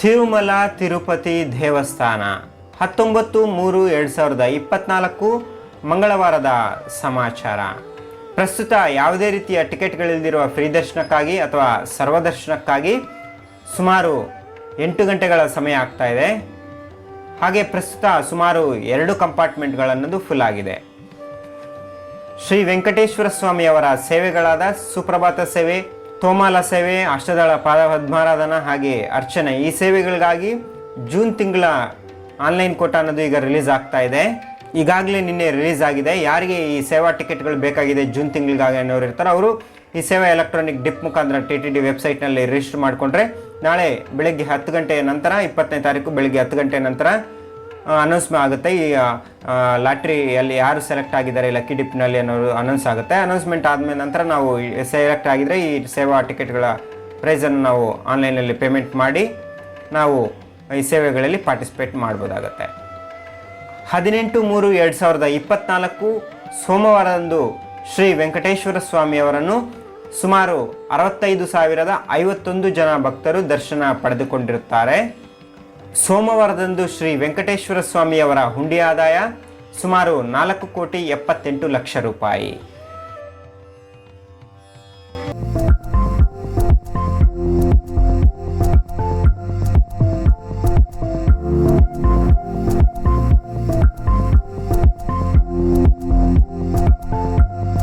ತಿರುಮಲ ತಿರುಪತಿ ದೇವಸ್ಥಾನ. ಹತ್ತೊಂಬತ್ತು ಮೂರು ಎರಡು ಸಾವಿರದ ಇಪ್ಪತ್ನಾಲ್ಕು ಮಂಗಳವಾರದ ಸಮಾಚಾರ. ಪ್ರಸ್ತುತ ಯಾವುದೇ ರೀತಿಯ ಟಿಕೆಟ್ಗಳಿಲ್ಲದಿರುವ ಫ್ರೀ ದರ್ಶನಕ್ಕಾಗಿ ಅಥವಾ ಸರ್ವದರ್ಶನಕ್ಕಾಗಿ ಸುಮಾರು ಎಂಟು ಗಂಟೆಗಳ ಸಮಯ ಆಗ್ತಾ ಇದೆ. ಹಾಗೆ ಪ್ರಸ್ತುತ ಸುಮಾರು ಎರಡು ಕಂಪಾರ್ಟ್ಮೆಂಟ್ಗಳನ್ನದು ಫುಲ್ ಆಗಿದೆ. ಶ್ರೀ ವೆಂಕಟೇಶ್ವರ ಸ್ವಾಮಿಯವರ ಸೇವೆಗಳಾದ ಸುಪ್ರಭಾತ ಸೇವೆ ತೋಮಾಲ ಸೇವೆ, ಅಷ್ಟದಳ ಪಾದ ಪದ್ಮಾರಾಧನ ಹಾಗೆ ಅರ್ಚನೆ. ಈ ಸೇವೆಗಳಿಗಾಗಿ ಜೂನ್ ತಿಂಗಳ ಆನ್ಲೈನ್ ಕೋಟ ಅನ್ನೋದು ಈಗ ರಿಲೀಸ್ ಆಗ್ತಾ ಇದೆ. ಈಗಾಗಲೇ ನಿನ್ನೆ ರಿಲೀಸ್ ಆಗಿದೆ. ಯಾರಿಗೆ ಈ ಸೇವಾ ಟಿಕೆಟ್ಗಳು ಬೇಕಾಗಿದೆ ಜೂನ್ ತಿಂಗಳಿಗಾಗಿ ಅನ್ನೋರು ಇರ್ತಾರೆ. ಅವರು ಈ ಸೇವಾ ಎಲೆಕ್ಟ್ರಾನಿಕ್ ಡಿಪ್ ಮುಖಾಂತರ ಟಿ ಟಿ ಡಿ ವೆಬ್ಸೈಟ್ನಲ್ಲಿ ರಿಜಿಸ್ಟರ್ ಮಾಡಿಕೊಂಡ್ರೆ ನಾಳೆ ಬೆಳಗ್ಗೆ ಹತ್ತು ಗಂಟೆಯ ನಂತರ, ಇಪ್ಪತ್ತನೇ ತಾರೀಕು ಬೆಳಗ್ಗೆ ಹತ್ತು ಗಂಟೆ ನಂತರ ಅನೌನ್ಸ್ ಆಗುತ್ತೆ. ಈ ಲಾಟ್ರಿಯಲ್ಲಿ ಯಾರು ಸೆಲೆಕ್ಟ್ ಆಗಿದ್ದಾರೆ, ಲಕ್ಕಿ ಡಿಪ್ನಲ್ಲಿ ಅನ್ನೋದು ಅನೌನ್ಸ್ ಆಗುತ್ತೆ. ಅನೌನ್ಸ್ಮೆಂಟ್ ಆದಮೇಲೆ ನಂತರ ನಾವು ಸೆಲೆಕ್ಟ್ ಆಗಿದ್ರೆ ಈ ಸೇವಾ ಟಿಕೆಟ್ಗಳ ಪ್ರೈಸನ್ನು ನಾವು ಆನ್ಲೈನಲ್ಲಿ ಪೇಮೆಂಟ್ ಮಾಡಿ ನಾವು ಈ ಸೇವೆಗಳಲ್ಲಿ ಪಾರ್ಟಿಸಿಪೇಟ್ ಮಾಡ್ಬೋದಾಗತ್ತೆ. ಹದಿನೆಂಟು ಮೂರು ಎರಡು ಸಾವಿರದ ಇಪ್ಪತ್ನಾಲ್ಕು ಸೋಮವಾರದಂದು ಶ್ರೀ ವೆಂಕಟೇಶ್ವರ ಸ್ವಾಮಿಯವರನ್ನು ಸುಮಾರು ಅರವತ್ತೈದು ಸಾವಿರದ ಐವತ್ತೊಂದು ಜನ ಭಕ್ತರು ದರ್ಶನ ಪಡೆದುಕೊಂಡಿರುತ್ತಾರೆ. ಸೋಮವಾರದಂದು ಶ್ರೀ ವೆಂಕಟೇಶ್ವರ ಸ್ವಾಮಿಯವರ ಹುಂಡಿ ಆದಾಯ ಸುಮಾರು ನಾಲ್ಕು ಕೋಟಿ ಎಪ್ಪತ್ತೆಂಟು ಲಕ್ಷ ರೂಪಾಯಿ.